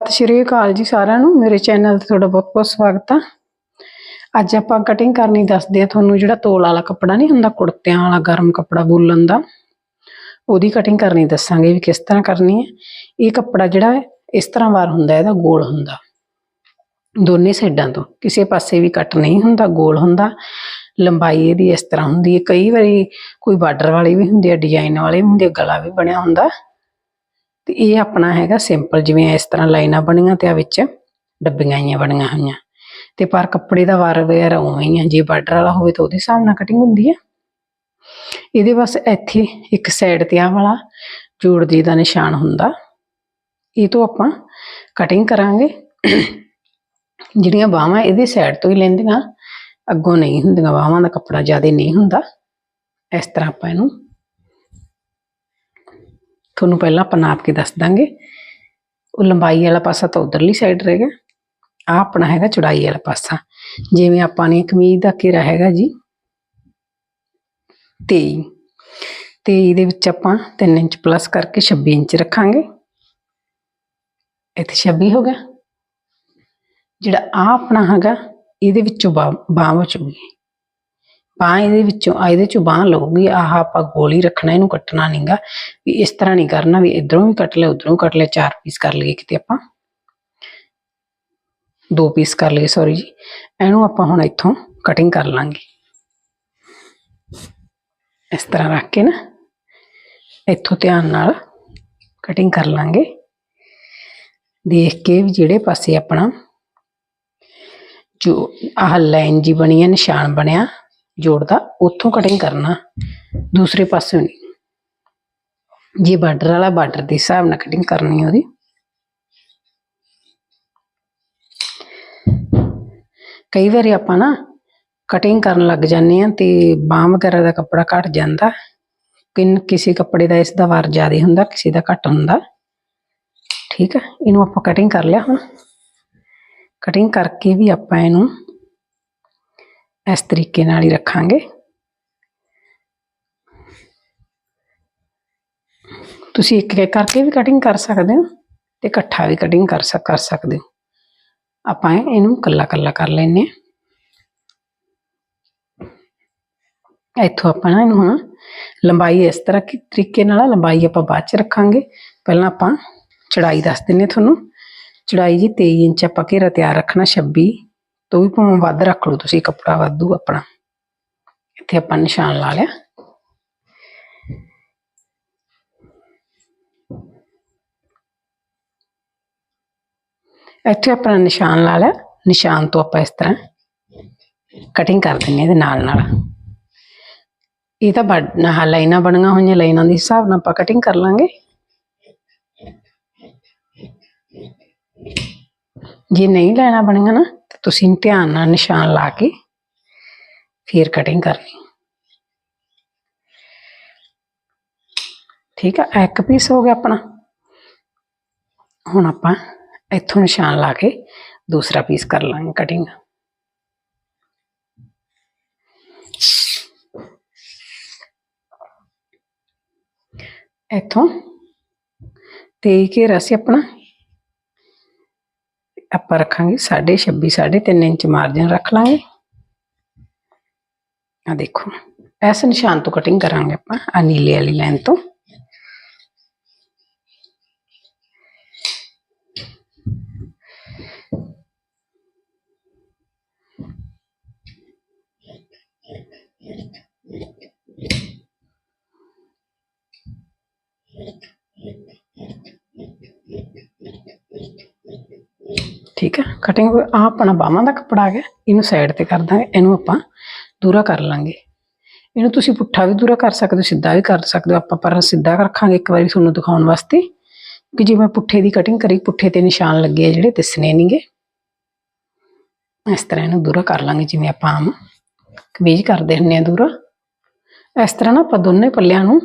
ਸਤਿ ਸ਼੍ਰੀ ਅਕਾਲ ਜੀ ਸਾਰਿਆਂ ਨੂੰ। ਮੇਰੇ ਚੈਨਲ ਤੇ ਤੁਹਾਡਾ ਬਹੁਤ-ਬਹੁਤ ਸਵਾਗਤ ਆ। ਅੱਜ ਆਪਾਂ ਕਟਿੰਗ ਕਰਨੀ ਦੱਸਦੇ ਆ ਤੁਹਾਨੂੰ ਜਿਹੜਾ ਤੋਲ ਵਾਲਾ ਕੱਪੜਾ ਨਹੀਂ ਹੁੰਦਾ ਕੁੜਤਿਆਂ ਵਾਲਾ ਗਰਮ ਕੱਪੜਾ ਵੂਲਨ ਦਾ। ਉਹਦੀ ਕਟਿੰਗ ਕਰਨੀ ਦੱਸਾਂਗੇ ਵੀ ਕਿਸ ਤਰ੍ਹਾਂ ਕਰਨੀ ਹੈ। ਇਹ ਕੱਪੜਾ ਜਿਹੜਾ ਹੈ ਇਸ ਤਰ੍ਹਾਂ ਵਾਰ ਹੁੰਦਾ ਇਹਦਾ ਗੋਲ ਹੁੰਦਾ। ਦੋਨੇ ਸਾਈਡਾਂ ਤੋਂ। ਕਿਸੇ ਪਾਸੇ ਵੀ ਕੱਟ ਨਹੀਂ ਹੁੰਦਾ ਗੋਲ ਹੁੰਦਾ। ਲੰਬਾਈ ਇਹਦੀ ਇਸ ਤਰ੍ਹਾਂ ਹੁੰਦੀ ਹੈ। ਕਈ ਵਾਰੀ ਕੋਈ ਬਾਰਡਰ ਵਾਲੀ ਵੀ ਹੁੰਦੀ ਹੈ ਡਿਜ਼ਾਈਨ ਵਾਲੇ ਵੀ ਹੁੰਦੇ ਆ, ਗਲਾ ਵੀ ਬਣਿਆ ਹੁੰਦਾ। ਤੇ ਇਹ ਆਪਣਾ ਹੈਗਾ ਸਿੰਪਲ ਜਿਵੇਂ ਇਸ ਤਰ੍ਹਾਂ ਲਾਈਨਾਂ ਬਣੀਆਂ ਤੇ ਆ ਵਿੱਚ ਡੱਬੀਆਂ ਆਈਆਂ ਬਣੀਆਂ ਹੋਈਆਂ। ਤੇ ਪਰ ਕੱਪੜੇ ਦਾ ਵਾਰ ਵਗੈਰਾ ਉਵੇਂ ਹੀ ਆ, ਜੇ ਬਾਰਡਰ ਵਾਲਾ ਹੋਵੇ ਤਾਂ ਉਹਦੇ ਹਿਸਾਬ ਨਾਲ ਕਟਿੰਗ ਹੁੰਦੀ ਹੈ ਇਹਦੇ ਬਸ ਇੱਥੇ ਇੱਕ ਸਾਈਡ ਤੇ ਆ ਵਾਲਾ ਜੋੜਦੀ ਦਾ ਨਿਸ਼ਾਨ ਹੁੰਦਾ। ਇਹ ਤੋਂ ਆਪਾਂ ਕਟਿੰਗ ਕਰਾਂਗੇ। ਜਿਹੜੀਆਂ ਬਾਹਾਂ ਇਹਦੇ ਸਾਈਡ ਤੋਂ ਹੀ ਲੈਂਦੀਆਂ, ਅੱਗੋਂ ਨਹੀਂ ਹੁੰਦੀਆਂ, ਬਾਹਾਂ ਦਾ ਕੱਪੜਾ ਜ਼ਿਆਦਾ ਨਹੀਂ ਹੁੰਦਾ। ਇਸ ਤਰ੍ਹਾਂ ਆਪਾਂ ਇਹਨੂੰ ਤੁਹਾਨੂੰ ਪਹਿਲਾਂ ਆਪਾਂ ਨਾਪ ਕੇ ਦੱਸ ਦਾਂਗੇ। ਉਹ ਲੰਬਾਈ ਵਾਲਾ ਪਾਸਾ ਤਾਂ ਉਧਰਲੀ ਸਾਈਡ ਰਹੇਗਾ ਆ ਆਪਣਾ ਹੈਗਾ ਚੌੜਾਈ ਵਾਲਾ ਪਾਸਾ। ਜਿਵੇਂ ਆਪਾਂ ਨੇ ਕਮੀਜ਼ ਦਾ ਘੇਰਾ ਹੈਗਾ ਜੀ 23 ਤੇ ਇਹਦੇ ਵਿੱਚ ਆਪਾਂ 3 ਇੰਚ ਪਲੱਸ ਕਰਕੇ 26 ਇੰਚ ਰੱਖਾਂਗੇ। ਇੱਥੇ 26 ਹੋ ਗਿਆ। ਜਿਹੜਾ ਆ ਆਪਣਾ ਹੈਗਾ, ਇਹਦੇ ਵਿੱਚੋਂ ਬਾਹ ਬਚੂਗੀ ਬਾਹ ਇਹਦੇ ਵਿੱਚੋਂ ਆ ਇਹਦੇ ਚੋਂ ਬਾਹ ਲਊਗੀ, ਆਹ ਆਪਾਂ ਗੋਲੀ ਰੱਖਣਾ, ਇਹਨੂੰ ਕੱਟਣਾ ਨਹੀਂਗਾ ਵੀ ਇਸ ਤਰ੍ਹਾਂ ਨਹੀਂ ਕਰਨਾ, ਵੀ ਇਧਰੋਂ ਵੀ ਕੱਟ ਲਿਆ, ਉਧਰੋਂ ਕੱਟ ਲਿਆ, ਚਾਰ ਪੀਸ ਕਰ ਲਈਏ ਕਿਤੇ ਆਪਾਂ। ਦੋ ਪੀਸ ਕਰ ਲਈਏ ਸੌਰੀ ਜੀ। ਇਹਨੂੰ ਆਪਾਂ ਹੁਣ ਇੱਥੋਂ ਕਟਿੰਗ ਕਰ ਲਾਂਗੇ। ਇਸ ਤਰ੍ਹਾਂ ਰੱਖ ਕੇ ਨਾ, ਇੱਥੋਂ ਧਿਆਨ ਨਾਲ ਕਟਿੰਗ ਕਰ ਲਾਂਗੇ। ਦੇਖ ਕੇ ਵੀ ਜਿਹੜੇ ਪਾਸੇ ਆਪਣਾ ਜੋ ਆਹ ਲਾਈਨ ਜੀ ਬਣੀ ਹੈ ਨਿਸ਼ਾਨ ਬਣਿਆ ਜੋੜਦਾ, ਉੱਥੋਂ ਕਟਿੰਗ ਕਰਨਾ, ਦੂਸਰੇ ਪਾਸੇ ਨਹੀਂ। ਜੇ ਬਾਰਡਰ ਵਾਲਾ ਬਾਰਡਰ ਦੇ ਹਿਸਾਬ ਨਾਲ ਕਟਿੰਗ ਕਰਨੀ ਉਹਦੀ। ਕਈ ਵਾਰੀ ਆਪਾਂ ਨਾ ਕਟਿੰਗ ਕਰਨ ਲੱਗ ਜਾਂਦੇ ਆ ਤੇ ਬਾਹ ਵਗੈਰਾ ਦਾ ਕੱਪੜਾ ਘਟ ਜਾਂਦਾ। ਕਿਨ, ਕਿਸੇ ਕੱਪੜੇ ਦਾ ਇਸ ਦਾ ਵਾਰ ਜ਼ਿਆਦਾ ਹੁੰਦਾ, ਕਿਸੇ ਦਾ ਘੱਟ ਹੁੰਦਾ। ਠੀਕ ਹੈ ਇਹਨੂੰ ਆਪਾਂ ਕਟਿੰਗ ਕਰ ਲਿਆ ਹੁਣ। ਕਟਿੰਗ ਕਰਕੇ ਵੀ ਆਪਾਂ ਇਹਨੂੰ ਇਸ ਤਰੀਕੇ ਨਾਲ ਹੀ ਰੱਖਾਂਗੇ ਤੁਸੀਂ ਇੱਕ ਇੱਕ ਕਰਕੇ ਵੀ ਕਟਿੰਗ ਕਰ ਸਕਦੇ ਹੋ ਤੇ ਇਕੱਠਾ ਵੀ ਕਟਿੰਗ ਕਰ ਸਕ ਕਰ ਸਕਦੇ ਹੋ ਆਪਾਂ ਇਹਨੂੰ ਕੱਲਾ ਕੱਲਾ ਕਰ ਲੈਨੇ ਆ ਇੱਥੋਂ ਆਪਾਂ ਨਾ ਇਹਨੂੰ ਹੁਣ ਲੰਬਾਈ ਇਸ ਤਰ੍ਹਾਂ ਕਿ ਤਰੀਕੇ ਨਾਲ ਲੰਬਾਈ ਆਪਾਂ ਬਾਅਦ ਚ ਰੱਖਾਂਗੇ ਪਹਿਲਾਂ ਆਪਾਂ ਚੜਾਈ ਦੱਸ ਦਿੰਨੇ ਤੁਹਾਨੂੰ ਚੜਾਈ ਜੀ 23 ਇੰਚ ਆਪਾਂ ਘੇਰਾ ਤਿਆਰ ਰੱਖਣਾ 26 ਤੋਂ ਵੀ ਭਾਵੇਂ ਵੱਧ ਰੱਖ ਲਓ ਤੁਸੀਂ ਕੱਪੜਾ ਵਾਧੂ ਆਪਣਾ। ਇੱਥੇ ਆਪਾਂ ਨਿਸ਼ਾਨ ਲਾ ਲਿਆ। ਇੱਥੇ ਆਪਣਾ ਨਿਸ਼ਾਨ ਲਾ ਲਿਆ। ਨਿਸ਼ਾਨ ਤੋਂ ਆਪਾਂ ਇਸ ਤਰ੍ਹਾਂ ਕਟਿੰਗ ਕਰ ਦਿੰਨੇ ਇਹਦੇ ਨਾਲ ਨਾਲ। ਇਹ ਤਾਂ ਬੜ- ਲਾਈਨਾਂ ਬਣੀਆਂ ਹੋਈਆਂ, ਲਾਈਨਾਂ ਦੇ ਹਿਸਾਬ ਨਾਲ ਆਪਾਂ ਕਟਿੰਗ ਕਰ ਲਾਂਗੇ। ਜੇ ਨਹੀਂ ਲੈਣਾ ਬਣੇਗਾ ਨਾ ਤੁਸੀਂ ਧਿਆਨ ਨਾਲ ਨਿਸ਼ਾਨ ਲਾ ਕੇ ਫਿਰ ਕਟਿੰਗ ਕਰਨੀ ਠੀਕ ਆ ਆਹ ਇੱਕ ਪੀਸ ਹੋ ਗਿਆ ਆਪਣਾ ਹੁਣ ਆਪਾਂ ਇੱਥੋਂ ਨਿਸ਼ਾਨ ਲਾ ਕੇ ਦੂਸਰਾ ਪੀਸ ਕਰ ਲਾਂਗੇ ਕਟਿੰਗ ਇੱਥੋਂ ਤੇ ਘੇਰਾ ਸੀ ਆਪਣਾ ਆਪਾਂ ਰੱਖਾਂਗੇ 26.5 3.5 ਇੰਚ ਮਾਰਜਨ ਰੱਖ ਲਾਂਗੇ। ਆ ਦੇਖੋ, ਇਸ ਨਿਸ਼ਾਨ ਤੋਂ ਕਟਿੰਗ ਕਰਾਂਗੇ ਆਪਾਂ ਆ ਨੀਲੇ ਵਾਲੀ ਲਾਈਨ ਤੋਂ। ਠੀਕ ਹੈ ਕਟਿੰਗ ਆ ਆਪਣਾ ਬਾਹਾਂ ਦਾ ਕੱਪੜਾ ਆ ਗਿਆ ਇਹਨੂੰ ਸਾਈਡ ਤੇ ਕਰ ਦਾਂਗੇ, ਇਹਨੂੰ ਆਪਾਂ ਦੂਰਾ ਕਰ ਲਾਂਗੇ। ਇਹਨੂੰ ਤੁਸੀਂ ਪੁੱਠਾ ਵੀ ਦੂਰਾ ਕਰ ਸਕਦੇ ਹੋ, ਸਿੱਧਾ ਵੀ ਕਰ ਸਕਦੇ ਹੋ, ਆਪਾਂ ਪਰ ਸਿੱਧਾ ਰੱਖਾਂਗੇ ਇੱਕ ਵਾਰੀ ਤੁਹਾਨੂੰ ਦਿਖਾਉਣ ਵਾਸਤੇ। ਕਿ ਜਿਵੇਂ ਪੁੱਠੇ ਦੀ ਕਟਿੰਗ ਕਰੀ, ਪੁੱਠੇ ਤੇ ਨਿਸ਼ਾਨ ਲੱਗੇ ਆ ਜਿਹੜੇ ਦਿਸਨੇ ਨਹੀਂਗੇ ਇਸ ਤਰ੍ਹਾਂ ਇਹਨੂੰ ਦੂਰਾ ਕਰ ਲਾਂਗੇ, ਜਿਵੇਂ ਆਪਾਂ ਆਮ ਕਮੀਜ਼ ਕਰਦੇ ਹੁੰਨੇ ਆ ਦੂਰਾ। ਇਸ ਤਰ੍ਹਾਂ ਨਾ ਆਪਾਂ ਦੋਨੇ ਪੱਲਿਆਂ ਨੂੰ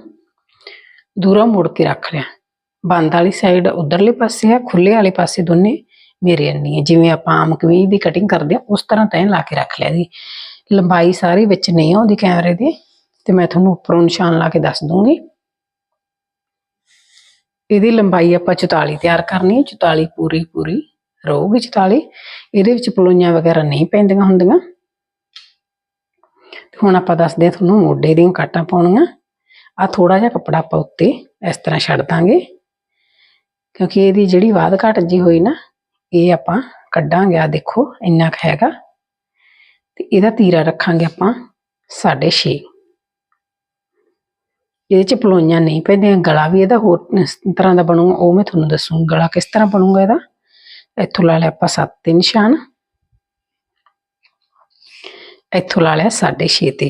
ਦੂਰਾ ਮੋੜ ਕੇ ਰੱਖ ਲਿਆ। ਬੰਦ ਵਾਲੀ ਸਾਈਡ ਉਧਰਲੇ ਪਾਸੇ ਆ ਖੁੱਲੇ ਵਾਲੇ ਪਾਸੇ ਦੋਨੇ। ਮੇਰੇ ਅੰਨੀ ਹੈ। ਜਿਵੇਂ ਆਪਾਂ ਆਮ ਕਮੀਜ਼ ਦੀ ਕਟਿੰਗ ਕਰਦੇ ਆ ਉਸ ਤਰ੍ਹਾਂ ਤੈਨ ਲਾ ਕੇ ਰੱਖ ਲਿਆ ਦੀ ਲੰਬਾਈ ਸਾਰੀ ਵਿੱਚ ਨਹੀਂ ਆਉਂਦੀ ਕੈਮਰੇ ਦੀ, ਤੇ ਮੈਂ ਤੁਹਾਨੂੰ ਉੱਪਰੋਂ ਨਿਸ਼ਾਨ ਲਾ ਕੇ ਦੱਸ ਦੂੰਗੀ। ਇਹਦੀ ਲੰਬਾਈ ਆਪਾਂ 44 ਤਿਆਰ ਕਰਨੀ ਹੈ। 44 ਪੂਰੀ ਪੂਰੀ ਰਹੂਗੀ 44 ਇਹਦੇ ਵਿੱਚ ਪਲੋਈਆਂ ਵਗੈਰਾ ਨਹੀਂ ਪੈਂਦੀਆਂ ਹੁੰਦੀਆਂ। ਹੁਣ ਆਪਾਂ ਦੱਸਦੇ ਹਾਂ ਤੁਹਾਨੂੰ ਮੋਢੇ ਦੀਆਂ ਕਾਟਾਂ ਪਾਉਣੀਆਂ। ਆ ਥੋੜਾ ਜਿਹਾ ਕੱਪੜਾ ਆਪਾਂ ਉੱਤੇ ਇਸ ਤਰ੍ਹਾਂ ਛੱਡ ਦਾਂਗੇ। ਕਿਉਂਕਿ ਇਹਦੀ ਜਿਹੜੀ ਵਾਧ ਘਟ ਜੀ ਹੋਈ ਨਾ ਇਹ ਆਪਾਂ ਕੱਢਾਂਗੇ। ਆ ਦੇਖੋ ਇੰਨਾ ਕੁ ਹੈਗਾ। ਤੇ ਇਹਦਾ ਤੀਰਾ ਰੱਖਾਂਗੇ ਆਪਾਂ 6.5 ਇਹਦੇ ਚ ਪਲੋਈਆਂ ਨਹੀਂ ਪੈਂਦੀਆਂ। ਗਲਾ ਵੀ ਇਹਦਾ ਹੋਰ ਤਰ੍ਹਾਂ ਦਾ ਬਣੂਗਾ। ਉਹ ਮੈਂ ਤੁਹਾਨੂੰ ਦੱਸੂਗੀ ਗਲਾ ਕਿਸ ਤਰ੍ਹਾਂ ਬਣੂਗਾ ਇਹਦਾ। ਇੱਥੋਂ ਲਾ ਲਿਆ ਆਪਾਂ 7 ਤੇ ਨਿਸ਼ਾਨ। ਇੱਥੋਂ ਲਾ ਲਿਆ 6.5 ਤੇ।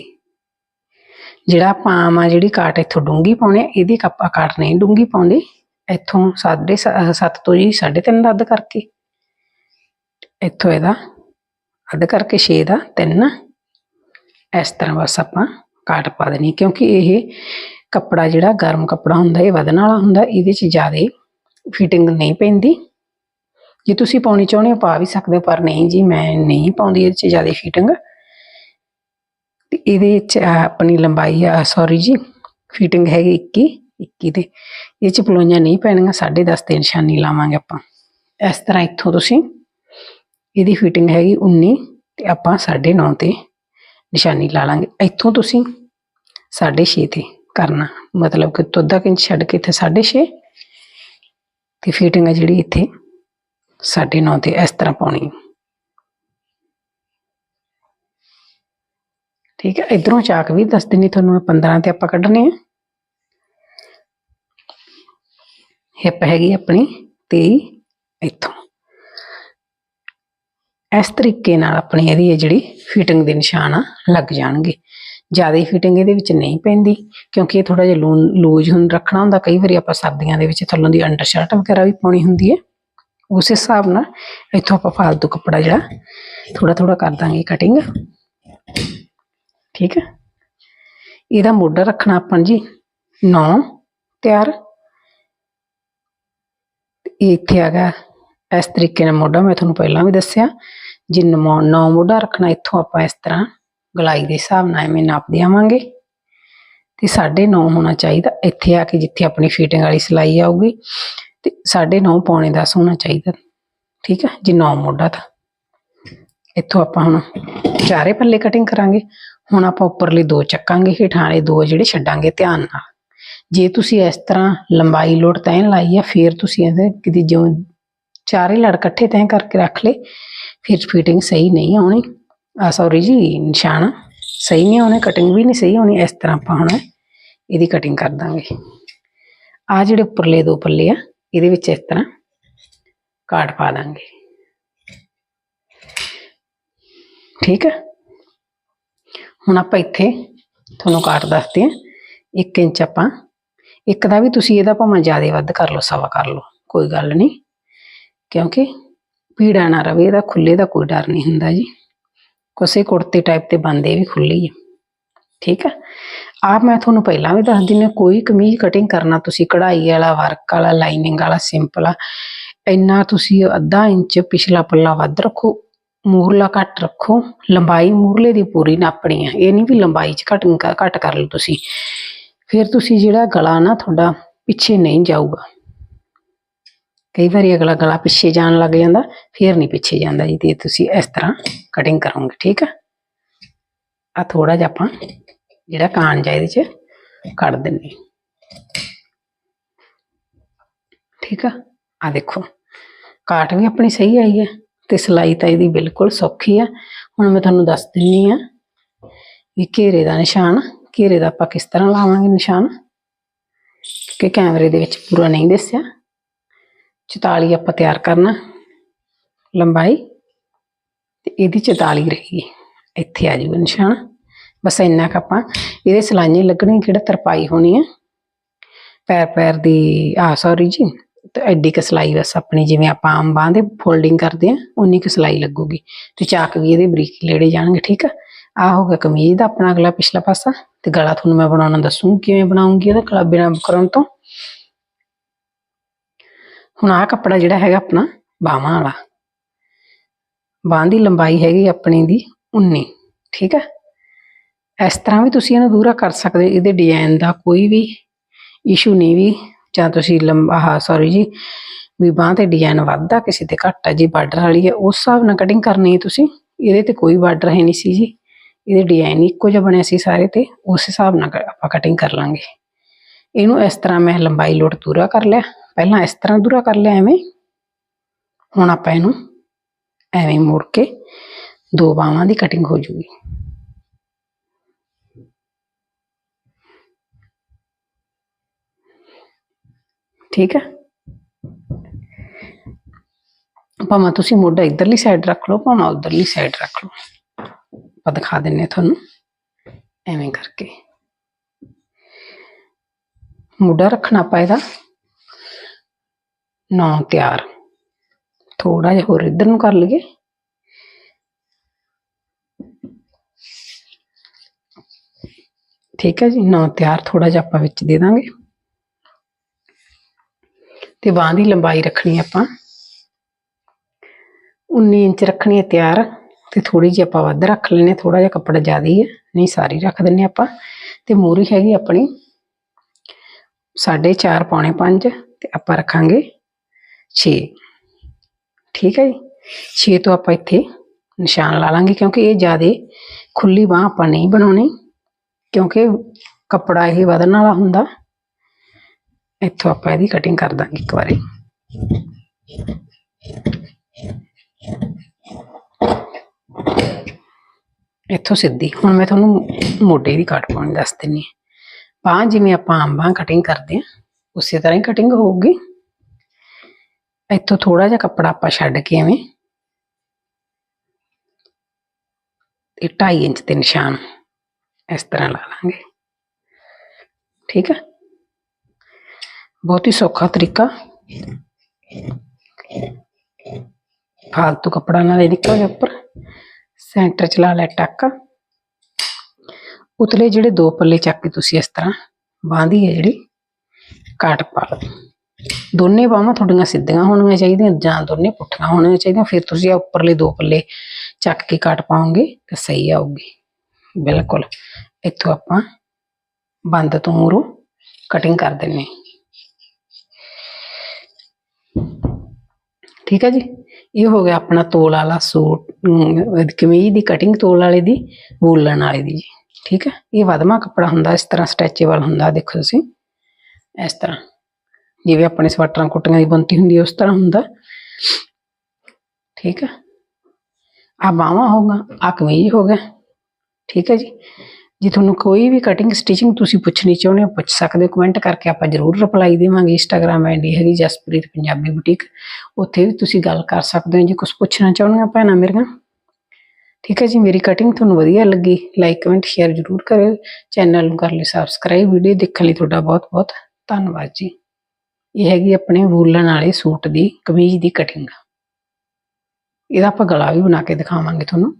ਜਿਹੜਾ ਆਪਾਂ ਆਮ ਆ ਜਿਹੜੀ ਕਾਟ ਇੱਥੋਂ ਡੂੰਗੀ ਪਾਉਣੇ ਆ, ਇਹਦੀ ਆਪਾਂ ਕਾਟ ਨਹੀਂ ਡੂੰਗੀ ਪਾਉਂਦੇ। ਇੱਥੋਂ 7.5 ਤੋਂ ਜੀ 3.5 ਦਾ ਅੱਧ ਕਰਕੇ। ਇੱਥੋਂ ਇਹਦਾ ਅੱਧ ਕਰਕੇ 6 ਦਾ 3 ਇਸ ਤਰ੍ਹਾਂ ਬਸ ਆਪਾਂ ਕਾਟ ਪਾ ਦੇਣੀ, ਕਿਉਂਕਿ ਇਹ ਕੱਪੜਾ ਜਿਹੜਾ ਗਰਮ ਕੱਪੜਾ ਹੁੰਦਾ, ਇਹ ਵਧਣ ਵਾਲਾ ਹੁੰਦਾ, ਇਹਦੇ 'ਚ ਜ਼ਿਆਦਾ ਫਿਟਿੰਗ ਨਹੀਂ ਪੈਂਦੀ। ਜੇ ਤੁਸੀਂ ਪਾਉਣੀ ਚਾਹੁੰਦੇ ਹੋ, ਪਾ ਵੀ ਸਕਦੇ ਹੋ, ਪਰ ਨਹੀਂ ਜੀ, ਮੈਂ ਨਹੀਂ ਪਾਉਂਦੀ ਇਹਦੇ 'ਚ ਜ਼ਿਆਦਾ ਫਿਟਿੰਗ ਤੇ ਇਹਦੇ 'ਚ ਆਪਣੀ ਲੰਬਾਈ ਆ ਸੌਰੀ ਜੀ ਫਿਟਿੰਗ ਹੈਗੀ 21 21 ਤੇ ਇਹ 'ਚ ਪਲੋਈਆਂ ਨਹੀਂ ਪੈਣੀਆਂ 10.5 ਤੇ ਨਿਸ਼ਾਨੀ ਲਾਵਾਂਗੇ ਆਪਾਂ। ਇਸ ਤਰ੍ਹਾਂ ਇੱਥੋਂ ਤੁਸੀਂ ਇਹਦੀ ਫਿਟਿੰਗ ਹੈਗੀ 19 ਤੇ ਆਪਾਂ 9.5 ਤੇ ਨਿਸ਼ਾਨੀ ਲਾ ਲਾਂਗੇ। ਇੱਥੋਂ ਤੁਸੀਂ 6.5 ਤੇ ਕਰਨਾ। ਮਤਲਬ ਕਿ ਤੋਂ ਅੱਧਾ ਕੁ ਇੰਚ ਛੱਡ ਕੇ ਇੱਥੇ 6.5 ਤੇ ਫਿਟਿੰਗ ਆ ਜਿਹੜੀ ਇੱਥੇ 9.5 ਤੇ ਇਸ ਤਰ੍ਹਾਂ ਪਾਉਣੀ ਠੀਕ ਹੈ, ਇਧਰੋਂ ਚਾਕ ਵੀ ਦੱਸ ਦਿੰਨੀ ਤੁਹਾਨੂੰ ਮੈਂ 15 ਤੇ ਆਪਾਂ ਕੱਢਣੇ ਆ। ਹਿੱਪ ਹੈਗੀ ਆਪਣੀ 23 ਇੱਥੋਂ। ਇਸ ਤਰੀਕੇ ਨਾਲ ਆਪਣੀ ਇਹਦੀ ਇਹ ਜਿਹੜੀ ਫਿਟਿੰਗ ਦੇ ਨਿਸ਼ਾਨ ਆ ਲੱਗ ਜਾਣਗੇ। ਜ਼ਿਆਦਾ ਹੀ ਫਿਟਿੰਗ ਇਹਦੇ ਵਿੱਚ ਨਹੀਂ ਪੈਂਦੀ, ਕਿਉਂਕਿ ਇਹ ਥੋੜਾ ਜਿਹਾ ਲੂਜ਼ ਹੁਣ ਰੱਖਣਾ ਹੁੰਦਾ, ਕਈ ਵਾਰੀ ਆਪਾਂ ਸਰਦੀਆਂ ਦੇ ਵਿੱਚ ਥੱਲੋਂ ਦੀ ਅੰਡਰ ਸ਼ਰਟ ਵਗੈਰਾ ਵੀ ਪਾਉਣੀ ਹੁੰਦੀ ਹੈ। ਉਸ ਹਿਸਾਬ ਨਾਲ ਇੱਥੋਂ ਆਪਾਂ ਫਾਲਤੂ ਕੱਪੜਾ ਜਿਹੜਾ ਥੋੜਾ ਥੋੜਾ ਕਰ ਦਾਂਗੇ ਕਟਿੰਗ ਠੀਕ ਹੈ? ਇਹਦਾ ਮੋਢਾ ਰੱਖਣਾ ਆਪਾਂ ਜੀ 9 ਤਿਆਰ। ਇਹ ਇੱਥੇ ਹੈਗਾ ਇਸ ਤਰੀਕੇ ਨਾਲ ਮੋਢਾ ਮੈਂ ਤੁਹਾਨੂੰ ਪਹਿਲਾਂ ਵੀ ਦੱਸਿਆ। ਜੇ ਨੌ ਨੌ ਮੋਢਾ ਰੱਖਣਾ, ਇੱਥੋਂ ਆਪਾਂ ਇਸ ਤਰ੍ਹਾਂ ਗਲਾਈ ਦੇ ਹਿਸਾਬ ਨਾਲ ਐਵੇਂ ਨਾਪ ਦਿਆਵਾਂਗੇ ਤੇ 9.5 ਹੋਣਾ ਚਾਹੀਦਾ, ਇੱਥੇ ਆ ਕੇ ਜਿੱਥੇ ਆਪਣੀ ਫਿਟਿੰਗ ਵਾਲੀ ਸਿਲਾਈ ਆਊਗੀ, ਤੇ 9.5 ਪੌਣੇ 10 ਹੋਣਾ ਚਾਹੀਦਾ, ਠੀਕ ਹੈ ਜੇ 9 ਮੋਢਾ ਤਾਂ। ਇੱਥੋਂ ਆਪਾਂ ਹੁਣ ਚਾਰੇ ਪੱਲੇ ਕਟਿੰਗ ਕਰਾਂਗੇ, ਹੁਣ ਆਪਾਂ ਉੱਪਰਲੇ ਦੋ ਚੱਕਾਂਗੇ ਹੇਠਾਂ ਦੋ ਜਿਹੜੇ ਛੱਡਾਂਗੇ ਧਿਆਨ ਨਾਲ। ਜੇ ਤੁਸੀਂ ਇਸ ਤਰ੍ਹਾਂ ਲੰਬਾਈ ਲੋਡ ਤੈਅ ਲਾਈ ਆ, ਫਿਰ ਤੁਸੀਂ ਇਹਦੇ ਕਿਤੇ ਜਿਉਂ ਚਾਰੇ ਲੜ ਇਕੱਠੇ ਤੈਅ ਕਰਕੇ ਰੱਖ ਲੇ ਫਿਰ ਫਿਟਿੰਗ ਸਹੀ ਨਹੀਂ ਆਉਣੀ। ਆ ਸੌਰੀ ਜੀ, ਨਿਸ਼ਾਨ ਸਹੀ ਨਹੀਂ ਆਉਣੇ ਕਟਿੰਗ ਵੀ ਨਹੀਂ ਸਹੀ ਹੋਣੀ ਇਸ ਤਰ੍ਹਾਂ ਆਪਾਂ ਹੁਣ ਇਹਦੀ ਕਟਿੰਗ ਕਰ ਦਾਂਗੇ। ਆ ਜਿਹੜੇ ਉੱਪਰਲੇ ਦੋ ਪੱਲੇ ਆ, ਇਹਦੇ ਵਿੱਚ ਇਸ ਤਰ੍ਹਾਂ ਕਾਟ ਪਾ ਦਾਂਗੇ। ਠੀਕ ਹੈ ਹੁਣ ਆਪਾਂ ਇੱਥੇ ਤੁਹਾਨੂੰ ਕਾਟ ਦੱਸਦੇ ਆ। 1 ਇੰਚ ਆਪਾਂ, ਇੱਕ ਦਾ ਵੀ ਤੁਸੀਂ ਇਹਦਾ ਭਾਵੇਂ ਜ਼ਿਆਦਾ ਵੱਧ ਕਰ ਲਓ, ਸਵਾ ਕਰ ਲਓ, ਕੋਈ ਗੱਲ ਨਹੀਂ। ਕਿਉਂਕਿ ਭੀੜਾ ਨਾ ਰਵੇ, ਇਹਦਾ ਖੁੱਲੇ ਦਾ ਕੋਈ ਡਰ ਨਹੀਂ ਹੁੰਦਾ ਜੀ। ਕੋਸੇ ਕੁੜਤੇ ਟਾਈਪ ਤੇ ਬੰਦੇ ਵੀ ਖੁੱਲੀ ਹੈ ਠੀਕ ਹੈ ਆਪ ਮੈਂ ਤੁਹਾਨੂੰ ਪਹਿਲਾਂ ਵੀ ਦੱਸ ਦਿੰਨੀ ਕੋਈ ਕਮੀਜ਼ ਕਟਿੰਗ ਕਰਨਾ ਤੁਸੀਂ ਕਢਾਈ ਵਾਲਾ ਵਰਕ ਵਾਲਾ ਲਾਈਨਿੰਗ ਵਾਲਾ ਸਿੰਪਲ ਆ। ਇੰਨਾ ਤੁਸੀਂ ਅੱਧਾ ਇੰਚ ਪਿਛਲਾ ਪੱਲਾ ਵੱਧ ਰੱਖੋ ਮੂਰਲਾ ਘੱਟ ਰੱਖੋ, ਲੰਬਾਈ ਮੂਰਲੇ ਦੀ ਪੂਰੀ ਨਾਪਣੀ ਹੈ ਇਹ ਨਹੀਂ ਵੀ ਲੰਬਾਈ ਚ ਘੱਟ ਘੱਟ ਕਰ ਲਓ ਤੁਸੀਂ। ਫਿਰ ਤੁਸੀਂ ਜਿਹੜਾ ਗਲਾ ਨਾ ਤੁਹਾਡਾ ਪਿੱਛੇ ਨਹੀਂ ਜਾਊਗਾ। ਕਈ ਵਾਰੀ ਅਗਲਾ ਗਲਾ ਪਿੱਛੇ ਜਾਣ ਲੱਗ ਜਾਂਦਾ, ਫਿਰ ਨਹੀਂ ਪਿੱਛੇ ਜਾਂਦਾ ਜੀ, ਤੇ ਤੁਸੀਂ ਇਸ ਤਰ੍ਹਾਂ ਕਟਿੰਗ ਕਰੋਗੇ, ਠੀਕ ਆ? ਆ ਥੋੜਾ ਜਿਹਾ ਆਪਾਂ ਜਿਹੜਾ ਕਾਣ ਜਾ ਇਹਦੇ ਚ ਕੱਢ ਦਿੰਨੇ ਠੀਕ ਆ? ਆ ਦੇਖੋ, ਕਾਟ ਵੀ ਆਪਣੀ ਸਹੀ ਆਈ ਹੈ ਤੇ ਸਿਲਾਈ ਤਾਂ ਇਹਦੀ ਬਿਲਕੁਲ ਸੌਖੀ ਆ। ਹੁਣ ਮੈਂ ਤੁਹਾਨੂੰ ਦੱਸ ਦਿੰਨੀ ਆ ਵੀ ਘੇਰੇ ਦਾ ਨਿਸ਼ਾਨ, ਘੇਰੇ ਦਾ ਆਪਾਂ ਕਿਸ ਤਰ੍ਹਾਂ ਲਾਵਾਂਗੇ ਨਿਸ਼ਾਨ? ਕਿ ਕੈਮਰੇ ਦੇ ਵਿੱਚ ਪੂਰਾ ਨਹੀਂ ਦੱਸਿਆ। 44 ਆਪਾਂ ਤਿਆਰ ਕਰਨਾ, ਲੰਬਾਈ, ਤੇ ਇਹਦੀ 44 ਰਹੇਗੀ। ਇੱਥੇ ਆ ਜਾਊਗਾ ਨਿਸ਼ਾਨ। ਬਸ ਇੰਨਾ ਕੁ ਆਪਾਂ, ਇਹਦੇ ਸਲਾਈਆਂ ਲੱਗਣੀ ਕਿਹੜਾ ਤਰਪਾਈ ਹੋਣੀ ਹੈ ਪੈਰ ਪੈਰ ਦੀ, ਆ ਸੌਰੀ ਜੀ, ਤੇ ਐਡੀ ਕ ਸਲਾਈ ਬਸ ਆਪਣੀ, ਜਿਵੇਂ ਆਪਾਂ ਆਮ ਬਾਂਹ ਦੇ ਫੋਲਡਿੰਗ ਕਰਦੇ ਆ ਉਨੀ ਕ ਸਲਾਈ ਲੱਗੂਗੀ। ਤੇ ਚਾਕ ਵੀ ਇਹਦੇ ਬਰੀਕ ਲੇੜੇ ਜਾਣਗੇ, ਠੀਕ ਆ? ਆ ਹੋ ਗਿਆ ਕਮੀਜ਼ ਦਾ ਆਪਣਾ ਅਗਲਾ ਪਿਛਲਾ ਪਾਸਾ, ਤੇ ਗਲਾ ਤੁਹਾਨੂੰ ਮੈਂ ਬਣਾਉਣਾ ਦੱਸੂਗੀ ਕਿਵੇਂ ਬਣਾਉਂਗੀ ਉਹਦਾ, ਗਲਾ ਬਿਨਾਂ ਬੁਕਰਮ ਤੋਂ। ਹੁਣ ਆਹ ਕੱਪੜਾ ਜਿਹੜਾ ਹੈਗਾ ਆਪਣਾ ਬਾਹਾਂ ਵਾਲਾ। ਬਾਂਹ ਦੀ ਲੰਬਾਈ ਹੈਗੀ ਆਪਣੀ ਦੀ 19 ਠੀਕ ਹੈ? ਇਸ ਤਰ੍ਹਾਂ ਵੀ ਤੁਸੀਂ ਇਹਨੂੰ ਦੂਰਾ ਕਰ ਸਕਦੇ ਹੋ। ਇਹਦੇ ਡਿਜ਼ਾਈਨ ਦਾ ਕੋਈ ਵੀ ਇਸ਼ੂ ਨਹੀਂ ਵੀ, ਜਾਂ ਤੁਸੀਂ ਲੰਬਾ, ਆਹ ਸੌਰੀ ਜੀ, ਵੀ ਬਾਂਹ ਤੇ ਡਿਜ਼ਾਈਨ ਵੱਧਦਾ, ਕਿਸੇ ਤੇ ਘੱਟ ਹੈ ਜੀ ਬਾਰਡਰ ਵਾਲੀ ਹੈ, ਉਸ ਹਿਸਾਬ ਨਾਲ ਕਟਿੰਗ ਕਰਨੀ ਹੈ ਤੁਸੀਂ, ਇਹਦੇ ਤੇ ਕੋਈ ਬਾਰਡਰ ਹੈ ਨਹੀਂ ਸੀ ਜੀ। ਇਹਦੇ ਡਿਜ਼ਾਈਨ ਇੱਕੋ ਜਿਹਾ ਬਣਿਆ ਸੀ ਸਾਰੇ ਤੇ, ਉਸ ਹਿਸਾਬ ਨਾਲ ਕ- ਆਪਾਂ ਕਟਿੰਗ ਕਰ ਲਾਂਗੇ। ਇਹਨੂੰ ਇਸ ਤਰ੍ਹਾਂ ਮੈਂ ਲੰਬਾਈ ਲੋਟ ਦੂਰਾ ਕਰ ਲਿਆ। ਪਹਿਲਾਂ ਇਸ ਤਰ੍ਹਾਂ ਦੂਰਾ ਕਰ ਲਿਆ ਐਵੇਂ। ਹੁਣ ਆਪਾਂ ਇਹਨੂੰ ਐਵੇਂ ਮੋੜ ਕੇ ਦੋ ਬਾਹਾਂ ਦੀ ਕਟਿੰਗ ਹੋ ਜੂਗੀ। ਠੀਕ ਹੈ? ਭਾਵੇਂ ਤੁਸੀਂ ਮੋਢਾ ਇਧਰਲੀ ਸਾਈਡ ਰੱਖ ਲਓ, ਭਾਵੇਂ ਉਧਰਲੀ ਸਾਈਡ ਰੱਖ ਲਓ। ਆਪਾਂ ਦਿਖਾ ਦਿੰਨੇ ਤੁਹਾਨੂੰ ਐਵੇਂ ਕਰਕੇ। ਮੋਢਾ ਰੱਖਣਾ ਆਪਾਂ ਇਹਦਾ। ਨੌ ਤਿਆਰ। ਥੋੜਾ ਜਿਹਾ ਹੋਰ ਇੱਧਰ ਨੂੰ ਕਰ ਲਈਏ। ਠੀਕ ਹੈ ਜੀ, ਨੌ ਤਿਆਰ ਥੋੜਾ ਜਿਹਾ ਆਪਾਂ ਵਿੱਚ ਦੇ ਦਾਂਗੇ। ਤੇ ਬਾਂਹ ਦੀ ਲੰਬਾਈ ਰੱਖਣੀ ਆਪਾਂ। 19 ਇੰਚ ਰੱਖਣੀ ਹੈ ਤਿਆਰ, ਤੇ ਥੋੜੀ ਜਿਹੀ ਆਪਾਂ ਵੱਧ ਰੱਖ ਲੈਨੇ ਥੋੜਾ ਜਿਹਾ ਕੱਪੜਾ ਜ਼ਿਆਦਾ ਹੀ ਹੈ, ਨਹੀਂ ਸਾਰੀ ਰੱਖ ਦਿੰਨੇ ਆਪਾਂ। ਤੇ ਮੂਰੀ ਹੈਗੀ ਆਪਣੀ 4.5 ਪੌਣੇ 5 ਤੇ ਆਪਾਂ ਰੱਖਾਂਗੇ 6 ਠੀਕ ਹੈ ਜੀ। 6 ਤੋਂ ਆਪਾਂ ਇੱਥੇ ਨਿਸ਼ਾਨ ਲਾ ਲਾਂਗੇ ਕਿਉਂਕਿ ਇਹ ਜ਼ਿਆਦਾ ਖੁੱਲੀ ਬਾਹ ਆਪਾਂ ਨਹੀਂ ਬਣਾਉਣੀ, ਕਿਉਂਕਿ ਕੱਪੜਾ ਇਹ ਵਧਣ ਵਾਲਾ ਹੁੰਦਾ। ਇੱਥੋਂ ਆਪਾਂ ਇਹਦੀ ਕਟਿੰਗ ਕਰ ਦਾਂਗੇ ਇੱਕ ਵਾਰੀ। ਇੱਥੋਂ ਸਿੱਧੀ। ਹੁਣ ਮੈਂ ਤੁਹਾਨੂੰ ਮੋਢੇ ਦੀ ਕੱਟ ਪਾਉਣੀ ਦੱਸ ਦਿੰਨੀ ਹਾਂ। ਬਾਂਹ ਜਿਵੇਂ ਆਪਾਂ ਆਮ ਆਂਬਾਂ ਕਟਿੰਗ ਕਰਦੇ ਆ ਉਸੇ ਤਰ੍ਹਾਂ ਹੀ ਕਟਿੰਗ ਹੋਊਗੀ। ਇੱਥੋਂ ਥੋੜਾ ਜਿਹਾ ਕੱਪੜਾ ਆਪਾਂ ਛੱਡ ਕੇ ਐਵੇਂ ਤੇ 2.5 ਇੰਚ ਦੇ ਨਿਸ਼ਾਨ ਇਸ ਤਰ੍ਹਾਂ ਲਾ ਲਾਂਗੇ। ਠੀਕ ਹੈ ਬਹੁਤ ਹੀ ਸੌਖਾ ਤਰੀਕਾ। ਫਾਲਤੂ ਕੱਪੜਾ ਨਾ ਦੇ ਨਿਕਲ ਜਾ ਉੱਪਰ। ਸੈਂਟਰ ਚ ਲਾ ਲੈ ਟੱਕ। ਉਤਲੇ ਜਿਹੜੇ ਦੋ ਪੱਲੇ ਚੱਕ ਕੇ ਤੁਸੀਂ ਇਸ ਤਰ੍ਹਾਂ ਬਾਂਦੀ ਹੈ ਜਿਹੜੀ, ਕਾਟ ਪਾ ਲਓ। ਦੋਨੇ ਬਾਹਾਂ ਤੁਹਾਡੀਆਂ ਸਿੱਧੀਆਂ ਹੋਣੀਆਂ ਚਾਹੀਦੀਆਂ ਜਾਂ ਦੋਨੇ ਪੁੱਠੀਆਂ ਹੋਣੀਆਂ ਚਾਹੀਦੀਆਂ ਫਿਰ ਤੁਸੀਂ ਆ ਉੱਪਰਲੇ ਦੋ ਪੱਲੇ ਚੱਕ ਕੇ ਕਾਟ ਪਾਓਗੇ ਤਾਂ ਸਹੀ ਆਊਗੀ। ਬਿਲਕੁਲ। ਇੱਥੋਂ ਆਪਾਂ ਬੰਦ ਤੋਂ ਮੂਰੋਂ ਕਟਿੰਗ ਕਰ ਦਿੰਨੇ ਠੀਕ ਹੈ ਜੀ? ਇਹ ਹੋ ਗਿਆ ਆਪਣਾ ਤੋਲ ਵਾਲਾ ਸੂਟ ਅਮ, ਕਮੀਜ਼ ਦੀ ਕਟਿੰਗ ਤੋਲ ਵਾਲੇ ਦੀ ਵੂਲਣ ਵਾਲੇ ਦੀ ਜੀ। ਠੀਕ ਹੈ? ਇਹ ਵਧਮਾ ਕੱਪੜਾ ਹੁੰਦਾ ਇਸ ਤਰ੍ਹਾਂ ਸਟ੍ਰੈਚੇਬਲ ਹੁੰਦਾ ਦੇਖੋ ਤੁਸੀਂ। ਇਸ ਤਰ੍ਹਾਂ। ਜਿਵੇਂ ਆਪਣੇ ਸਵੈਟਰਾਂ ਕੁੱਟੀਆਂ ਦੀ ਬੁਣਤੀ ਹੁੰਦੀ ਹੈ ਉਸ ਤਰ੍ਹਾਂ ਹੁੰਦਾ। ਠੀਕ ਹੈ ਆ ਬਾਹਾਂ ਹੋਗਾ ਆ ਕਮੀਜ਼ ਹੋ ਗਿਆ ਠੀਕ ਹੈ ਜੀ? ਜੇ ਤੁਹਾਨੂੰ ਕੋਈ ਵੀ ਕਟਿੰਗ ਸਟਿਚਿੰਗ ਤੁਸੀਂ ਪੁੱਛਣੀ ਚਾਹੁੰਦੇ ਹੋ, ਪੁੱਛ ਸਕਦੇ ਹੋ ਕਮੈਂਟ ਕਰਕੇ ਆਪਾਂ ਜ਼ਰੂਰ ਰਿਪਲਾਈ ਦੇਵਾਂਗੇ। ਇੰਸਟਾਗ੍ਰam ਆਈਡੀ ਹੈਗੀ ਜਸਪ੍ਰੀਤ ਪੰਜਾਬੀ ਬੁਟੀਕ ਉੱਥੇ ਵੀ ਤੁਸੀਂ ਗੱਲ ਕਰ ਸਕਦੇ ਹੋ, ਜੇ ਕੁਝ ਪੁੱਛਣਾ ਚਾਹੁੰਦੇ ਹੋ ਭੈਣਾਂ ਮੇਰੀਆਂ। ਠੀਕ ਹੈ ਜੀ? ਮੇਰੀ ਕਟਿੰਗ ਤੁਹਾਨੂੰ ਵਧੀਆ ਲੱਗੀ ਲਾਈਕ ਕਮੈਂਟ ਸ਼ੇਅਰ ਜ਼ਰੂਰ ਕਰਿਓ। ਚੈਨਲ ਨੂੰ ਕਰ ਲਿਓ ਸਬਸਕ੍ਰਾਈਬ ਵੀਡੀਓ ਦੇਖਣ ਲਈ ਤੁਹਾਡਾ ਬਹੁਤ ਬਹੁਤ ਧੰਨਵਾਦ ਜੀ। ਇਹ ਹੈਗੀ ਆਪਣੇ ਵੂਲਨ ਵਾਲੇ ਸੂਟ ਦੀ ਕਮੀਜ਼ ਦੀ ਕਟਿੰਗ ਇਹਦਾ ਆਪਾਂ ਗਲਾ ਵੀ ਬਣਾ ਕੇ ਦਿਖਾਵਾਂਗੇ ਤੁਹਾਨੂੰ।